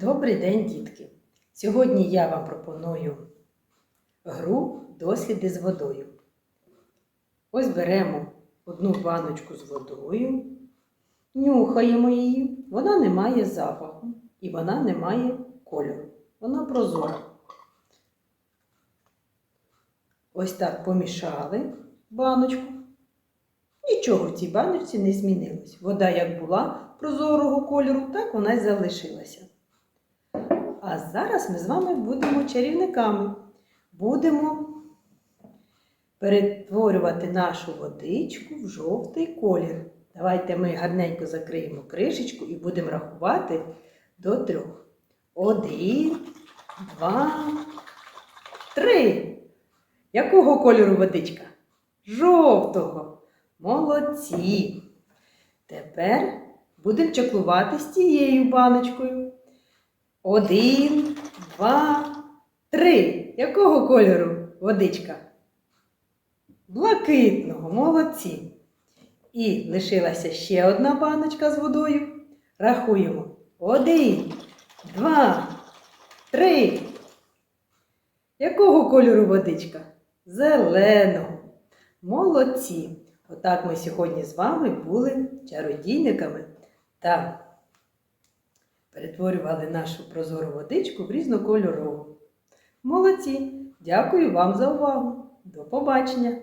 Добрий день, дітки! Сьогодні я вам пропоную гру досліди з водою. Ось беремо одну баночку з водою, нюхаємо її, вона не має запаху і вона не має кольору. Вона прозора. Ось так помішали баночку. Нічого в цій баночці не змінилось. Вода як була прозорого кольору, так вона й залишилася. А зараз ми з вами будемо чарівниками. Будемо перетворювати нашу водичку в жовтий колір. Давайте ми гарненько закриємо кришечку і будемо рахувати до трьох. Один, два, три. Якого кольору водичка? Жовтого. Молодці. Тепер будемо чаклувати з цією баночкою. Один, два, три. Якого кольору водичка? Блакитного, молодці. І лишилася ще одна баночка з водою. Рахуємо. Один, два, три. Якого кольору водичка? Зеленого. Молодці. Отак ми сьогодні з вами були чародійниками та перетворювали нашу прозору водичку в різнокольорову. Молодці! Дякую вам за увагу! До побачення!